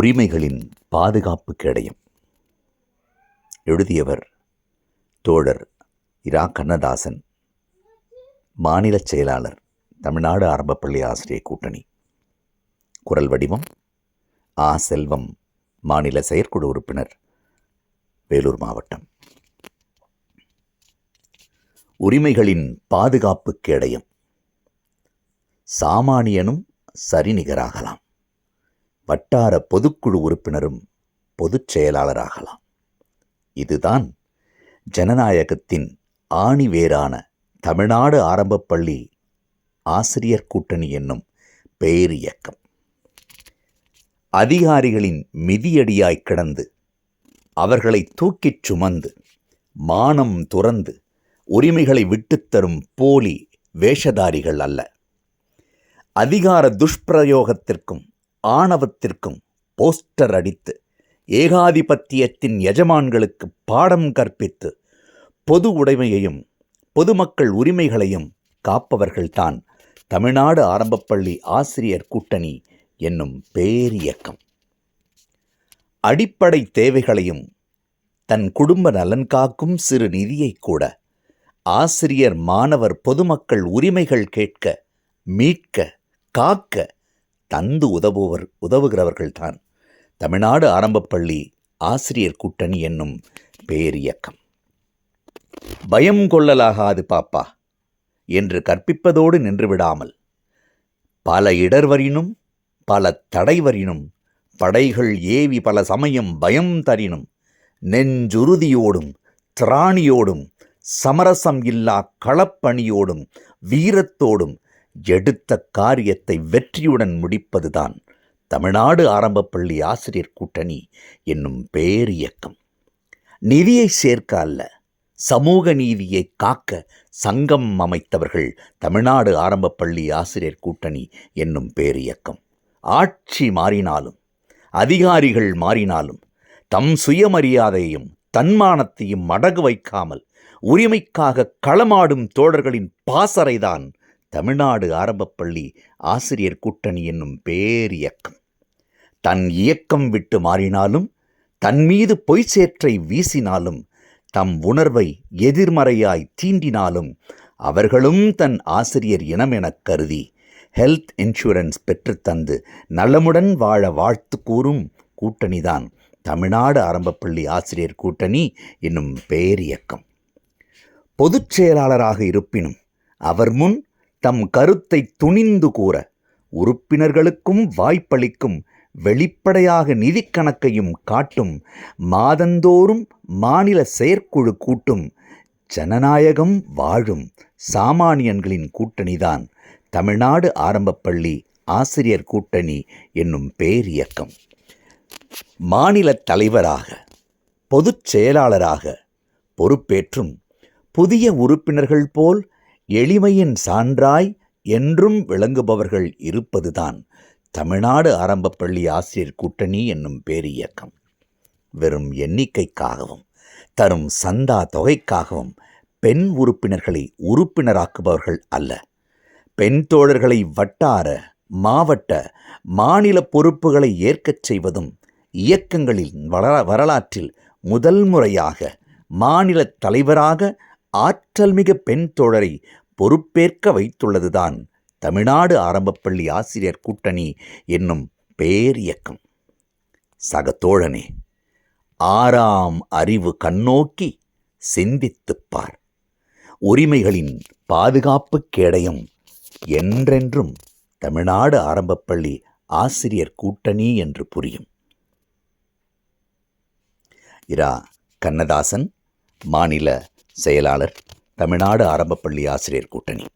உரிமைகளின் பாதுகாப்பு கிடையும். எழுதியவர் தோழர் இரா. கண்ணதாசன். மாநில செயலாளர் தமிழ்நாடு ஆரம்பப்பள்ளி ஆசிரியர் கூட்டணி. குரல் வடிவம் ஆ. செல்வம் மாநில செயற்குழு உறுப்பினர் வேலூர் மாவட்டம். உரிமைகளின் பாதுகாப்பு கேடயம். சாமானியனும் சரிநிகராகலாம். வட்டார பொதுக்குழு உறுப்பினரும் பொதுச் செயலாளராகலாம். இதுதான் ஜனநாயகத்தின் ஆணிவேரான தமிழ்நாடு ஆரம்பப்பள்ளி ஆசிரியர் கூட்டணி என்னும் பேரியக்கம். அதிகாரிகளின் மிதியடியாய் கிடந்து அவர்களை தூக்கிச் சுமந்து மானம் துறந்து உரிமைகளை விட்டுத்தரும் போலி வேஷதாரிகள் அல்ல. அதிகார துஷ்பிரயோகத்திற்கும் ஆணவத்திற்கும் போஸ்டர் அடித்து ஏகாதிபத்தியத்தின் எஜமான்களுக்கு பாடம் கற்பித்து பொது உடைமையையும் பொதுமக்கள் உரிமைகளையும் காப்பவர்கள்தான் தமிழ்நாடு ஆரம்பப்பள்ளி ஆசிரியர் கூட்டணி என்னும் பேரியக்கம். அடிப்படை தேவைகளையும் தன் குடும்ப நலன் காக்கும் சிறு நிதியை கூட ஆசிரியர் மாணவர் பொதுமக்கள் உரிமைகள் கேட்க மீட்க காக்க தந்து உதவுவர் உதவுகிறவர்கள்தான். தமிழ்நாடு ஆரம்பப்பள்ளி ஆசிரியர் கூட்டணி என்னும் பேரியக்கம். பயம் கொள்ளலாகாது பாப்பா என்று கற்பிப்பதோடு நின்றுவிடாமல் பல இடர்வரினும் பல தடைவரினும் படைகள் ஏவி பல சமயம் பயம் தரினும் நெஞ்சுறுதியோடும் திராணியோடும் சமரசம் இல்லா களப்பணியோடும் வீரத்தோடும் எடுத்த காரியத்தை வெற்றியுடன் முடிப்பதுதான் தமிழ்நாடு ஆரம்பப்பள்ளி ஆசிரியர் கூட்டணி என்னும் பேரியக்கம். நிதியை சேர்க்க அல்ல சமூக நீதியை காக்க சங்கம் அமைத்தவர்கள் தமிழ்நாடு ஆரம்பப்பள்ளி ஆசிரியர் கூட்டணி என்னும் பேரியக்கம். ஆட்சி மாறினாலும் அதிகாரிகள் மாறினாலும் தம் சுயமரியாதையும் தன்மானத்தையும் அடகு வைக்காமல் உரிமைக்காக களமாடும் தோழர்களின் பாசறைதான் தமிழ்நாடு ஆரம்பப்பள்ளி ஆசிரியர் கூட்டணி என்னும் பேரியக்கம். தன் இயக்கம் விட்டு மாறினாலும் தன் மீது பொய் சேற்றை வீசினாலும் தம் உணர்வை எதிர்மறையாய் தீண்டினாலும் அவர்களும் தன் ஆசிரியர் இனம் எனக் கருதி ஹெல்த் இன்சூரன்ஸ் பெற்றுத்தந்து நலமுடன் வாழ வாழ்த்து கூறும் கூட்டணிதான் தமிழ்நாடு ஆரம்பப்பள்ளி ஆசிரியர் கூட்டணி என்னும் பேரியக்கம். பொதுச் செயலாளராக இருப்பினும் அவர் முன் தம் கருத்தை துணிந்து கூற உறுப்பினர்களுக்கும் வாய்ப்பளிக்கும் வெளிப்படையாக நிதி கணக்கையும் காட்டும் மாதந்தோறும் மாநில செயற்குழு கூட்டும் ஜனநாயகம் வாழும் சாமானியன்களின் கூட்டணிதான் தமிழ்நாடு ஆரம்பப்பள்ளி ஆசிரியர் கூட்டணி என்னும் பேரியக்கம். மாநில தலைவராக பொதுச் செயலாளராக பொறுப்பேற்றும் புதிய உறுப்பினர்கள் போல் எளிமையின் சான்றாய் என்றும் விளங்குபவர்கள் இருப்பதுதான் தமிழ்நாடு ஆரம்பப்பள்ளி ஆசிரியர் கூட்டணி என்னும் பேரியக்கம். வெறும் எண்ணிக்கைக்காகவும் தரும் சந்தா தொகைக்காகவும் பெண் உறுப்பினர்களை உறுப்பினராக்குபவர்கள் அல்ல. பெண் தோழர்களை வட்டார மாவட்ட மாநில பொறுப்புகளை ஏற்கச் செய்வதும் இயக்கங்களின் வள வரலாற்றில் முதல் முறையாக மாநில தலைவராக ஆற்றல்மிக பெண் தோழரை பொறுப்பேற்க வைத்துள்ளதுதான். தமிழ்நாடு ஆரம்பப்பள்ளி ஆசிரியர் கூட்டணி என்னும் பேரியக்கம் சக தோழனே ஆறாம் அறிவு கண்ணோக்கி சிந்தித்துப் பார். உரிமைகளின் பாதுகாப்பு கேடயம் என்றென்றும் தமிழ்நாடு ஆரம்பப்பள்ளி ஆசிரியர் கூட்டணி என்று புரியும். இரா. கண்ணதாசன் மாநில செயலாளர் தமிழ்நாடு ஆரம்பப்பள்ளி ஆசிரியர் கூட்டணி.